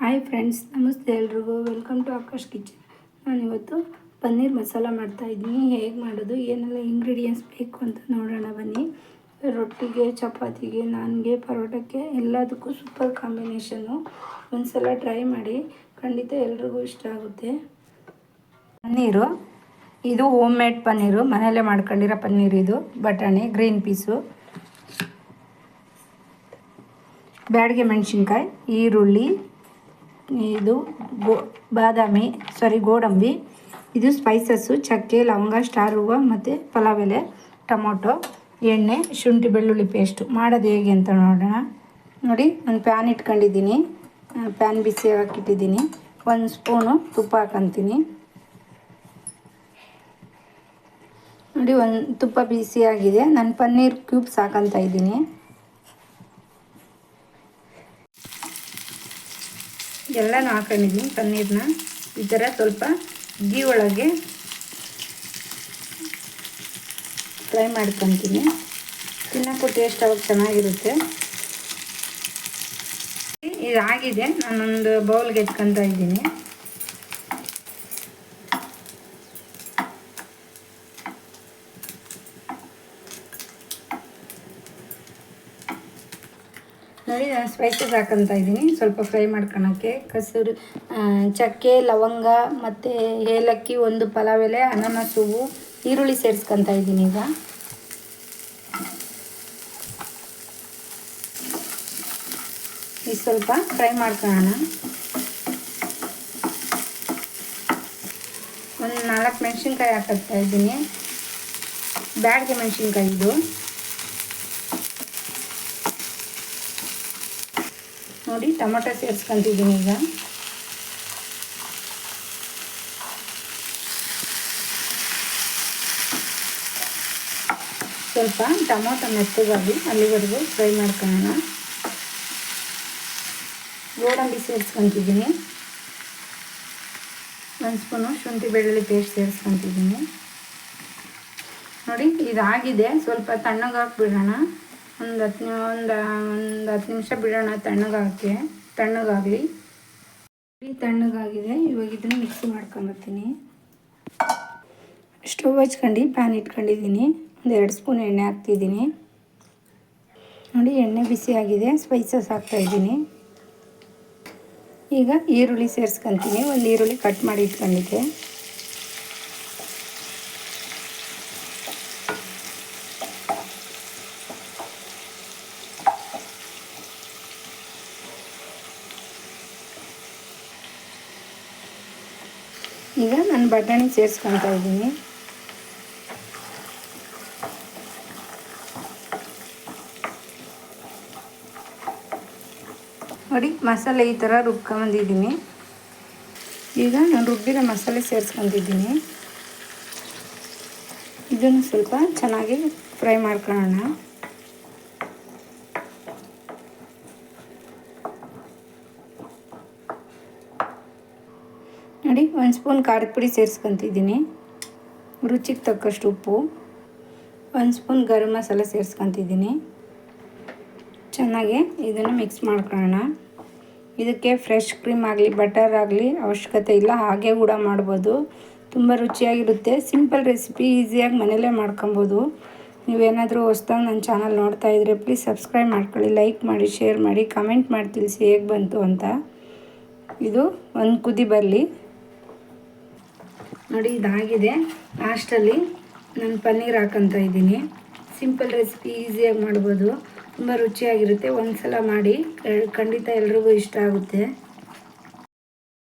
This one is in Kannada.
ಹಾಯ್ ಫ್ರೆಂಡ್ಸ್ ನಮಸ್ತೆ ಎಲ್ರಿಗೂ. ವೆಲ್ಕಮ್ ಟು ಆಕಾಶ್ ಕಿಚನ್ ನಾನಿವತ್ತು ಪನ್ನೀರ್ ಮಸಾಲ ಮಾಡ್ತಾಯಿದ್ದೀನಿ ಹೇಗೆ ಮಾಡೋದು, ಏನೆಲ್ಲ ಇಂಗ್ರೀಡಿಯೆಂಟ್ಸ್ ಬೇಕು ಅಂತ ನೋಡೋಣ ಬನ್ನಿ. ರೊಟ್ಟಿಗೆ, ಚಪಾತಿಗೆ, ನಾನ್ಗೆ, ಪರೋಟಕ್ಕೆ ಎಲ್ಲದಕ್ಕೂ ಸೂಪರ್ ಕಾಂಬಿನೇಷನ್ನು ಒಂದ್ಸಲ ಟ್ರೈ ಮಾಡಿ, ಖಂಡಿತ ಎಲ್ರಿಗೂ ಇಷ್ಟ ಆಗುತ್ತೆ. ಪನ್ನೀರು, ಇದು ಹೋಮ್ ಮೇಡ್ ಪನ್ನೀರು. ಮನೆಯಲ್ಲೇ ಮಾಡ್ಕೊಂಡಿರೋ ಪನ್ನೀರ್ ಇದು. ಬಟಾಣಿ ಗ್ರೀನ್ ಪೀಸು ಬ್ಯಾಡಿಗೆ ಮೆಣಸಿನ್ಕಾಯಿ, ಈರುಳ್ಳಿ ಇದು ಗೋ, ಬಾದಾಮಿ ಸಾರಿ ಗೋಡಂಬಿ. ಇದು ಸ್ಪೈಸಸ್ಸು ಚಕ್ಕೆ, ಲವಂಗ, ಸ್ಟಾರ್ ಹೂವು ಮತ್ತು ಪಲಾವ್ ಎಲೆ ಟೊಮೊಟೊ, ಎಣ್ಣೆ, ಶುಂಠಿ, ಬೆಳ್ಳುಳ್ಳಿ ಪೇಸ್ಟು ಮಾಡೋದು ಹೇಗೆ ಅಂತ ನೋಡೋಣ. ನೋಡಿ, ಒಂದು ಪ್ಯಾನ್ ಇಟ್ಕೊಂಡಿದ್ದೀನಿ. ಪ್ಯಾನ್ ಬಿಸಿ ಹಾಕಿಟ್ಟಿದ್ದೀನಿ ಒಂದು ಸ್ಪೂನು ತುಪ್ಪ ಹಾಕಂತೀನಿ. ನೋಡಿ, ಒಂದು ತುಪ್ಪ ಬಿಸಿ ಆಗಿದೆ. ನಾನು ಪನ್ನೀರ್ ಕ್ಯೂಬ್ಸ್ ಹಾಕಂತ ಇದ್ದೀನಿ. ಎಲ್ಲನೂ ಹಾಕೊಂಡಿದ್ದೀನಿ ಪನ್ನೀರನ್ನ ಈ ಥರ ಸ್ವಲ್ಪ ಗೀ ಒಳಗೆ ಫ್ರೈ ಮಾಡ್ಕೊತೀನಿ. ತಿನ್ನೋಕ್ಕೂ ಟೇಸ್ಟ್ ಅವಾಗ ಚೆನ್ನಾಗಿರುತ್ತೆ. ಇದಾಗಿದೆ ನಾನೊಂದು ಬೌಲ್ಗೆ ಎತ್ಕೊತಾ ಇದ್ದೀನಿ. ನೋಡಿ, ನಾನು ಸ್ಪೈಸಸ್ ಹಾಕೊತ ಇದ್ದೀನಿ. ಸ್ವಲ್ಪ ಫ್ರೈ ಮಾಡ್ಕೊಳಕ್ಕೆ ಕಸೂರಿ ಚಕ್ಕೆ, ಲವಂಗ ಮತ್ತು ಏಲಕ್ಕಿ, ಒಂದು ಪಲಾವ್ ಎಲೆ, ಅನಾನಸ್ ಹೂವು, ಈರುಳ್ಳಿ ಸೇರಿಸ್ಕೊತ ಇದ್ದೀನಿ ಈಗ. ಈ ಸ್ವಲ್ಪ ಫ್ರೈ ಮಾಡ್ಕೊಳ್ಳೋಣ. ಒಂದು ನಾಲ್ಕು ಮೆಣಸಿನ್ಕಾಯಿ ಹಾಕತ್ತಾ ಇದ್ದೀನಿ. ಬ್ಯಾಡ್ಗೆ ಮೆಣಸಿನ್ಕಾಯಿ ಇದು. ನೋಡಿ, ಟೊಮೊಟೊ ಸೇರಿಸ್ಕೊಂತಿದ್ದೀನಿ ಈಗ. ಸ್ವಲ್ಪ ಟೊಮೊಟೊ ಮೆತ್ತಗಾಗಿ ಅಲ್ಲಿವರೆಗೂ ಫ್ರೈ ಮಾಡ್ಕೊಳ್ಳೋಣ. ಗೋಡಂಬಿ ಸೇರಿಸ್ಕೊತಿದ್ದೀನಿ. ಒಂದು ಸ್ಪೂನು ಶುಂಠಿ ಬೆಳ್ಳುಳ್ಳಿ ಪೇಸ್ಟ್ ಸೇರಿಸ್ಕೊತಿದ್ದೀನಿ. ನೋಡಿ, ಇದಾಗಿದೆ. ಸ್ವಲ್ಪ ತಣ್ಣಗಾಕ್ಬಿಡೋಣ ಒಂದು ಹತ್ತು ಒಂದು ಒಂದು ಹತ್ತು ನಿಮಿಷ ಬಿಡೋಣ ತಣ್ಣಗಾಗಿ, ತಣ್ಣಗಾಗಲಿ. ತಣ್ಣಗಾಗಿದೆ, ಇವಾಗ ಇದನ್ನು ಮಿಕ್ಸಿ ಮಾಡ್ಕೊಂಬರ್ತೀನಿ ಸ್ಟವ್ ಹಚ್ಕೊಂಡು ಪ್ಯಾನ್ ಇಟ್ಕೊಂಡಿದ್ದೀನಿ. ಒಂದು ಎರಡು ಸ್ಪೂನ್ ಎಣ್ಣೆ ಹಾಕ್ತಿದ್ದೀನಿ. ನೋಡಿ, ಎಣ್ಣೆ ಬಿಸಿ ಆಗಿದೆ ಸ್ಪೈಸಸ್ ಹಾಕ್ತಾಯಿದ್ದೀನಿ ಈಗ ಈರುಳ್ಳಿ ಸೇರಿಸ್ಕೊತೀನಿ, ಒಂದು ಈರುಳ್ಳಿ ಕಟ್ ಮಾಡಿ ಇಟ್ಕೊಂಡಿದ್ದೆ. ಈಗ ನಾನು ಬಟಾಣಿ ಸೇರಿಸ್ಕೊತಾ ಇದ್ದೀನಿ. ನೋಡಿ, ಮಸಾಲೆ ಈ ಥರ ರುಬ್ಕೊಂಬಂದಿದ್ದೀನಿ. ಈಗ ನಾನು ರುಬ್ಬಿರೋ ಮಸಾಲೆ ಸೇರಿಸ್ಕೊತಿದ್ದೀನಿ. ಇದನ್ನು ಸ್ವಲ್ಪ ಚೆನ್ನಾಗಿ ಫ್ರೈ ಮಾಡ್ಕೊಳ್ಳೋಣ. ನೋಡಿ, ಒಂದು ಸ್ಪೂನ್ ಖಾರದ ಪುಡಿ ಸೇರಿಸ್ಕೊತಿದ್ದೀನಿ. ರುಚಿಗೆ ತಕ್ಕಷ್ಟು ಉಪ್ಪು. ಒಂದು ಸ್ಪೂನ್ ಗರಂ ಮಸಾಲ ಸೇರಿಸ್ಕೊತಿದ್ದೀನಿ. ಚೆನ್ನಾಗಿ ಇದನ್ನು ಮಿಕ್ಸ್ ಮಾಡ್ಕೊಳ್ಳೋಣ. ಇದಕ್ಕೆ ಫ್ರೆಶ್ ಕ್ರೀಮ್ ಆಗಲಿ, ಬಟರ್ ಆಗಲಿ ಅವಶ್ಯಕತೆ ಇಲ್ಲ, ಹಾಗೆ ಕೂಡ ಮಾಡ್ಬೋದು. ತುಂಬ ರುಚಿಯಾಗಿರುತ್ತೆ. ಸಿಂಪಲ್ ರೆಸಿಪಿ, ಈಸಿಯಾಗಿ ಮನೇಲೇ ಮಾಡ್ಕೊಬೋದು. ನೀವೇನಾದರೂ ಹೊಸ್ದಾಗಿ ನನ್ನ ಚಾನಲ್ ನೋಡ್ತಾ ಇದ್ದರೆ ಪ್ಲೀಸ್ ಸಬ್ಸ್ಕ್ರೈಬ್ ಮಾಡ್ಕೊಳ್ಳಿ, ಲೈಕ್ ಮಾಡಿ, ಶೇರ್ ಮಾಡಿ, ಕಮೆಂಟ್ ಮಾಡಿ, ತಿಳಿಸಿ ಹೇಗೆ ಬಂತು ಅಂತ. ಇದು ಒಂದು ಕುದಿ ಬರಲಿ. ನೋಡಿ, ಇದಾಗಿದೆ. ಲಾಸ್ಟಲ್ಲಿ ನಾನು ಪನ್ನೀರ್ ಹಾಕಂತ ಇದ್ದೀನಿ. ಸಿಂಪಲ್ ರೆಸಿಪಿ, ಈಸಿಯಾಗಿ ಮಾಡ್ಬೋದು. ತುಂಬ ರುಚಿಯಾಗಿರುತ್ತೆ. ಒಂದು ಸಲ ಮಾಡಿ, ಖಂಡಿತ ಎಲ್ರಿಗೂ ಇಷ್ಟ ಆಗುತ್ತೆ.